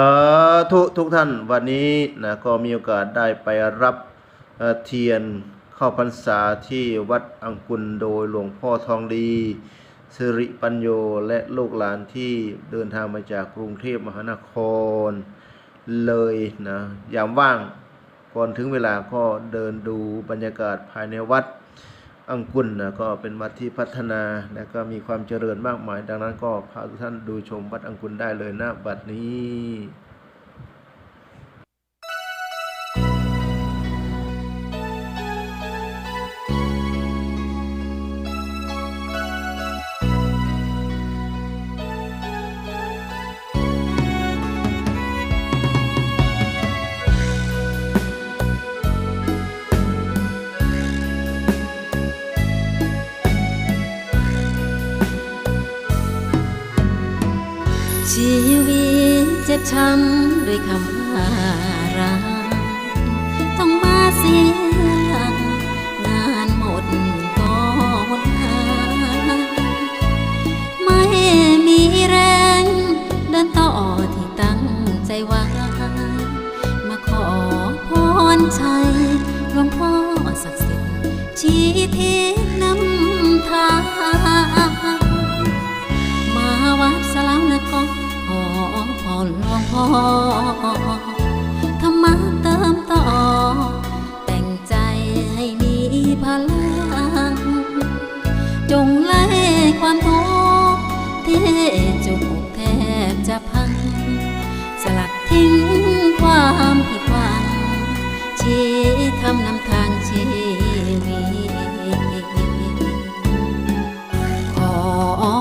าธุทุกท่านวันนี้นะก็มีโอกาสได้ไปรับเเทียนเข้าพรรษาที่วัดอังกุลโดยหลวงพ่อทองดีสิริปัญโยและลูกหลานที่เดินทางมาจากกรุงเทพมหานครเลยนะยามว่างก่อนถึงเวลาก็เดินดูบรรยากาศภายในวัด อังกุลนะก็เป็นวัดที่พัฒนาและก็มีความเจริญมากมาย ดังนั้นก็พาทุกท่านดูชมวัดอังกุลได้เลยนะบัดนี้ ชีวิตเจ็บช้ำด้วยคำว่ารักต้องมาเสียหลักงานหมดก็หมดหายไม่มีแรงเดินต่อที่ตั้งใจไว้มาขอพรชัยหลวงพ่อศักดิ์สิทธิ์ชี้ทิศนำทาง จงไล่ความทุกข์ที่จุกแทบจะพัง สลัดทิ้งความผิดหวังชี้คำนำทางชีวิตขอ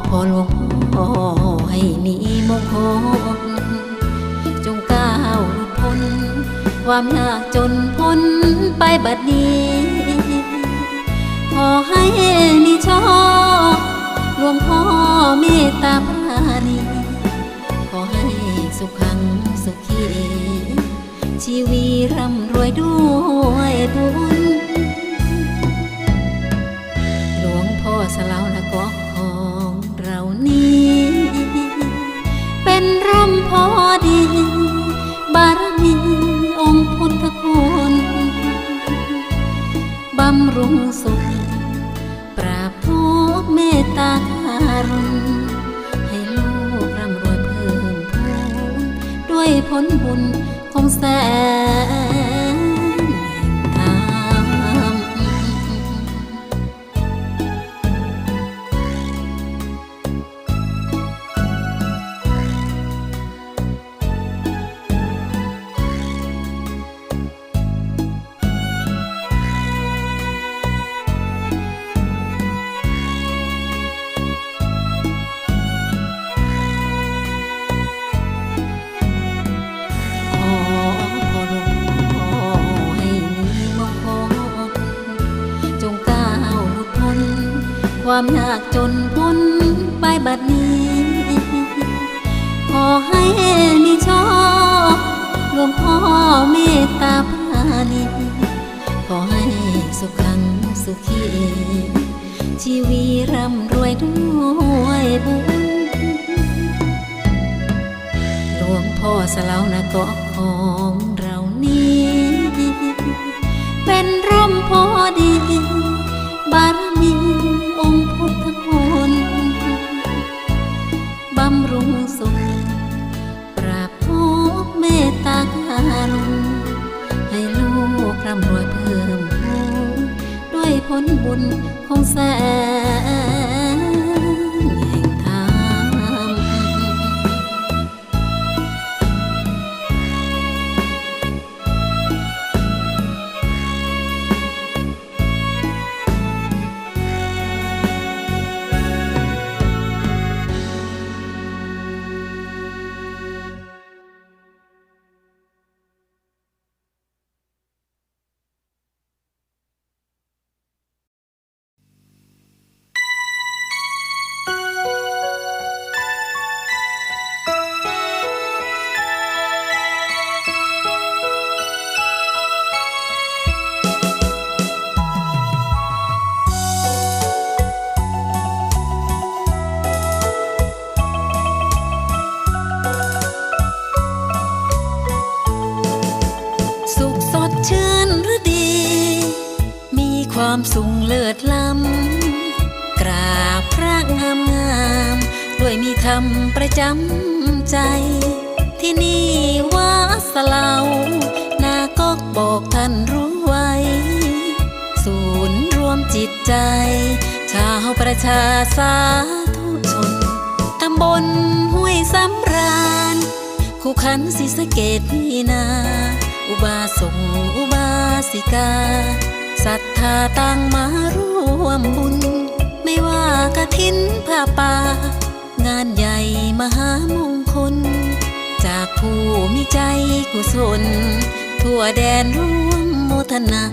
พรหลวงพ่อให้มีมงคลจงก้าวพ้น ความยากจนพ้นไปบัดนี้ อให้มีโชคหลวงพ่อเมตตาปราณีขอให้สุขขังสุขีชีวีร่ำรวยด้วยบุญ หลวงพ่อสลาวละก็ของเรานี้ เป็นร่มพอดี บารมีองค์พุทธคุณบำรุงสุข ตาทารุณให้ลูกร่ำรวยเพิ่มพูนด้วยผลบุญของแสน ความยากจนพ้นไปบัดนี้ ขอให้มีโชคหลวงพ่อเมตตาปราณีขอให้สุขขังสุขี ชีวีร่ำรวยด้วยบุญหลวงพ่อสลาวนะก็ของ ร่ำรวยเพิ่มพูนด้วยผลบุญของแสน ความสูงเลิศล้ำ กราบพระงามงามด้วยมีธรรมประจำใจ ที่นี่วัดสเลานาก็บอกท่านรู้ไว้ ศูนย์รวมจิตใจ ชาวประชาสาธุชน ตำบลห้วยสำราญ คู่ขันศรีสเกดนี่นา อุบาสงอุบาสิกา ศรัทธาตั้งมาร่วมบุญ ไม่ว่ากระทินผ้าป่า งานใหญ่มหามงคล จากผู้มีใจกุศล ทั่วแดนร่วมโมทนา